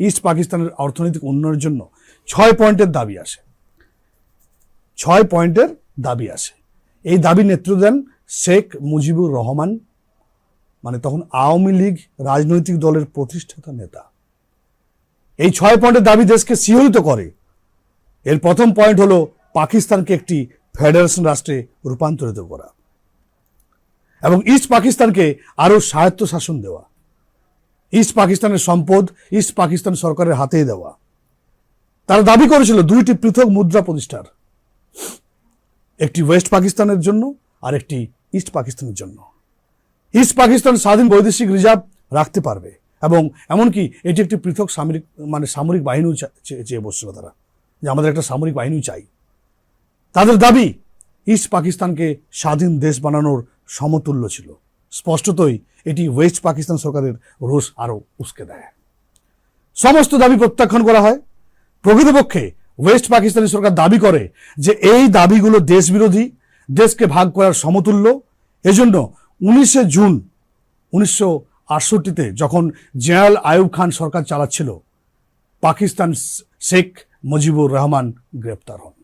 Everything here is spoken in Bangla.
ইস্ট পাকিস্তানের অর্থনৈতিক উন্নয়নের জন্য ছয় পয়েন্টের দাবি আসে। ছয় পয়েন্টের দাবি আসে। এই দাবি নেতৃত্ব দেন শেখ মুজিবুর রহমান মানে তখন আওয়ামী লীগ রাজনৈতিক দলের প্রতিষ্ঠাতা নেতা। এই ছয় পয়েন্টের দাবি দেশকে শিহরিত করে। এর প্রথম পয়েন্ট হলো পাকিস্তানকে একটি ফেডারেশন রাষ্ট্রে রূপান্তরিত করা এবং ইস্ট পাকিস্তানকে আরও স্বায়ত্ত শাসন দেওয়া। ইস্ট পাকিস্তানের সম্পদ ইস্ট পাকিস্তান সরকারের হাতেই দেওয়া। তারা দাবি করেছিল দুইটি পৃথক মুদ্রা প্রতিষ্ঠার। একটি ওয়েস্ট পাকিস্তানের জন্য আর একটি ইস্ট পাকিস্তানের জন্য। ইস্ট পাকিস্তান স্বাধীন বৈদেশিক রিজার্ভ রাখতে পারবে এবং এমনকি এটি একটি পৃথক সামরিক মানে সামরিক বাহিনীও চেয়ে বসছিল তারা, যে আমাদের একটা সামরিক বাহিনীও চাই। তাদের দাবি ইস্ট পাকিস্তানকে স্বাধীন দেশ বানানোর সমতুল্য ছিল। স্পষ্টতই এটি ওয়েস্ট পাকিস্তান সরকারের রোষ আরও উস্কে দেয়। সমস্ত দাবি প্রত্যাখ্যান করা হয়। প্রকৃতপক্ষে ওয়েস্ট পাকিস্তানি সরকার দাবি করে যে এই দাবিগুলো দেশ বিরোধী দেশকে ভাগ করার সমতুল্য। এজন্য উনিশে জুন উনিশশো আটষট্টিতে যখন জেনারেল আয়ুব খান সরকার চালাচ্ছিল, পাকিস্তান শেখ মুজিবুর রহমান গ্রেপ্তার হন।